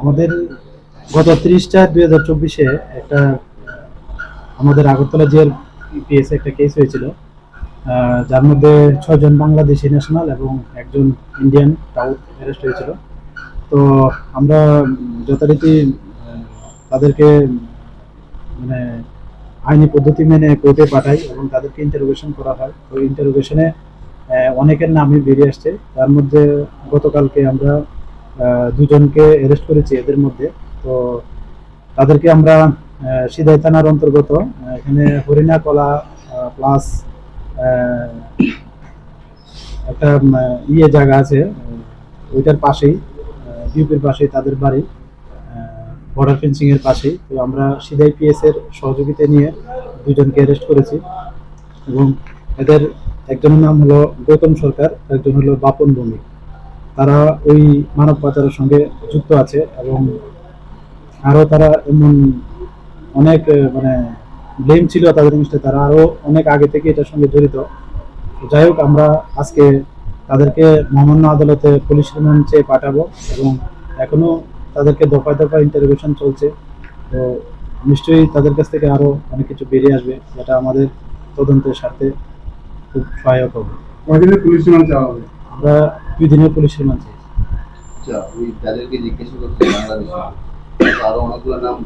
আমাদের গত তিরিশ চার দুই হাজার চব্বিশে একটা, আমাদের আগরতলা জেল পিএসে একটা কেস হয়েছিল। যার মধ্যে ছজন বাংলাদেশি ন্যাশনাল এবং একজন ইন্ডিয়ান টাউট অ্যারেস্ট হয়েছিল। তো আমরা যথারীতি তাদেরকে মানে আইনি পদ্ধতি মেনে কোর্টে পাঠাই এবং তাদেরকে ইন্টারোগেশন করা হয়। তো ইন্টারোগেশনে অনেকের নামই বেরিয়ে আসছে। তার মধ্যে গতকালকে আমরা দুজনকে অ্যারেস্ট করেছি এদের মধ্যে। তো তাদেরকে আমরা সিদাই থানার অন্তর্গত এখানে হরিণা কলা প্লাস একটা ইয়ে জায়গা আছে ওইটার পাশেই বিউপির পাশেই তাদের বাড়ি। বর্ডার ফেন্সিং এর পাশেই। তো আমরা সিদাই পিএস এর সহযোগিতা নিয়ে দুজনকে অ্যারেস্ট করেছি। এবং এদের একজনের নাম হলো গৌতম সরকার একজন হলো বাপন ভৌমিক। তারা ওই মানব পাচারের সঙ্গে যুক্ত আছে এবং আরও তারা এমন অনেক মানে ব্লেম ছিল তাদের জিনিসটা তারা আরও অনেক আগে থেকে এটার সঙ্গে জড়িত। যাই হোক, আমরা আজকে তাদেরকে মহামান্য আদালতে পুলিশ রিমান্ডে পাঠাবো এবং এখনও তাদেরকে দফায় দফায় ইন্টারভিউশন চলছে। তো নিশ্চয়ই তাদের কাছ থেকে আরও অনেক কিছু বেরিয়ে আসবে যেটা আমাদের তদন্তের স্বার্থে খুব সহায়ক হবে। কয়দিনের পুলিশ রিমান্ড চাওয়া হবে? আমরা দুই দিনের পুলিশ রিমান্ড চাই। আচ্ছা ওই যাদেরকে জিজ্ঞাসা করছে বাংলাদেশে। আরও অনেকগুলো নাম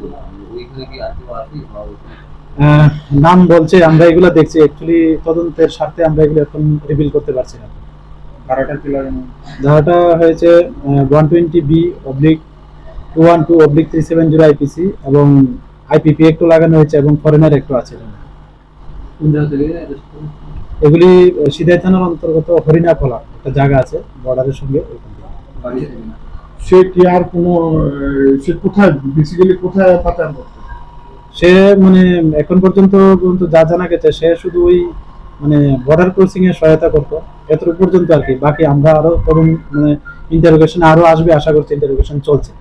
ওইখানে কি আর কেউ আছে বা ওইখানে আহ, নাম বলছে আমরা এগুলো দেখছি। অ্যাকচুয়ালি তদন্তের স্বার্থে আমরা এগুলো এখন রিভিল করতে পারছি না। ধারাটা কি ধারাটা হয়েছে one twenty B oblique two one two oblique three seven zero IPC এবং আইপিপি একটু লাগানো হয়েছে এবং ফরেনার একটু আছে এগুলি সিদাই থানার অন্তর্গত একটা জায়গা আছে বর্ডারের সঙ্গে সে কি আর কোনো সে কোথায় বেসিক্যালি কোথায় পাচার করতো? সে মানে এখন পর্যন্ত পর্যন্ত যা জানা গেছে সে শুধু ওই মানে বর্ডার ক্রসিং সহায়তা করতো। এতটুকু পর্যন্ত আর কি। বাকি আমরা আরও তরুণ মানে ইন্টারোগেশন আরও আসবে আশা করছি ইন্টারোগেশন চলছে।